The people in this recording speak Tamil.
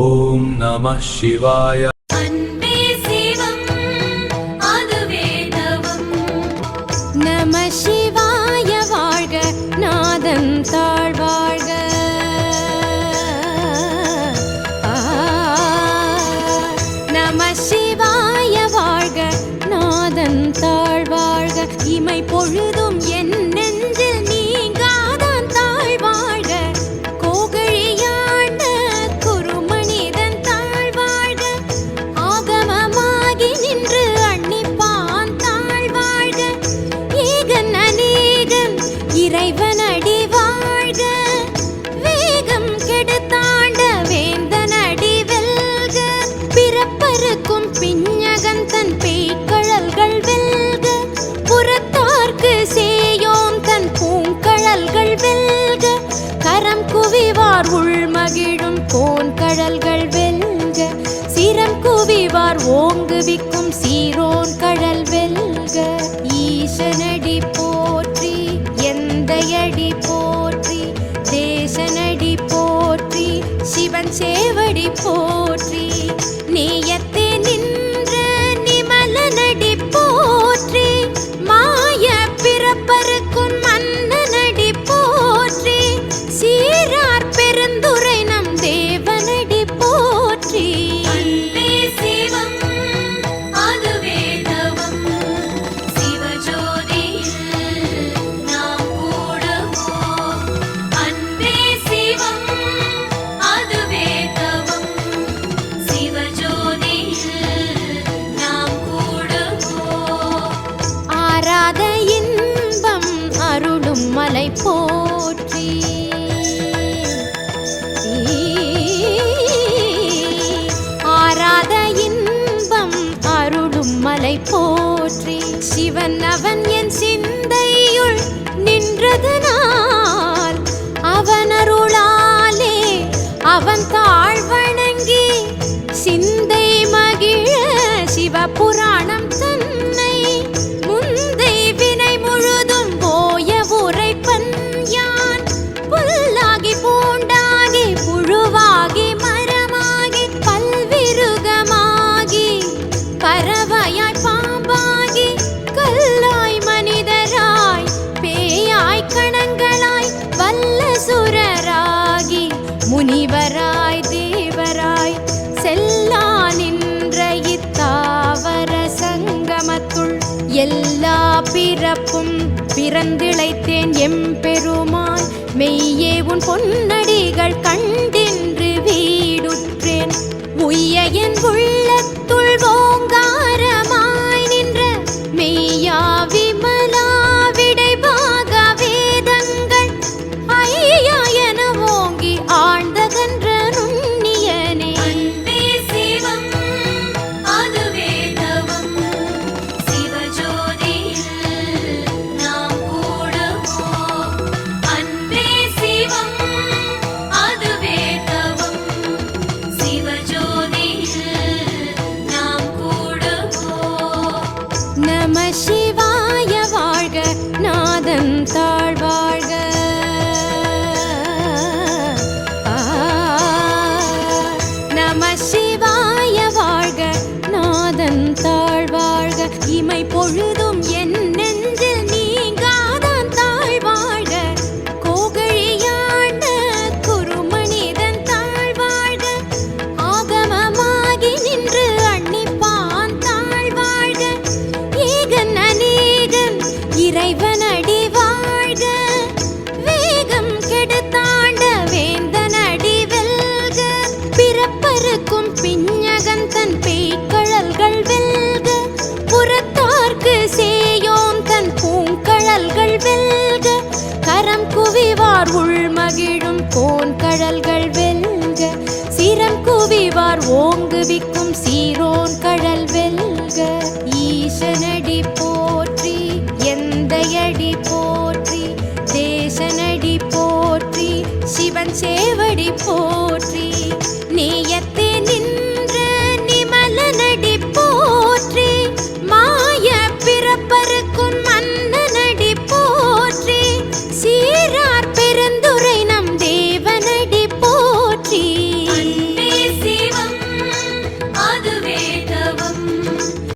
ஓம் நம சிவாய தன் பேய்கழல்கள் வெல்க புறத்தார்க்கு சேயோன் தன் பூங்கழல்கள் வெல்க கரம் குவிவார் உள்மகிழும் கோன் கழல்கள் வெல்க சிரம் குவிவார் ஓங்குவிக்கும் சீரோன் கழல் வெல்க ஈசனடி மலை போற்றி. ஆராத இன்பம் அருளும் மலை போற்றி. சிவன் அவன் என் சிந்தையுள் நின்றது எல்லா பிறப்பும் பிறந்திழைத்தேன் எம்பெருமான். மெய்யே உன் பொன்னடிகள் கண்டின்று வீடுற்றேன். உய்ய என் உள்ளத்து தாழ்வாழ்க. நம சிவாய வாழ்க. நாதன் தாழ்வாழ்க. இமை பொழு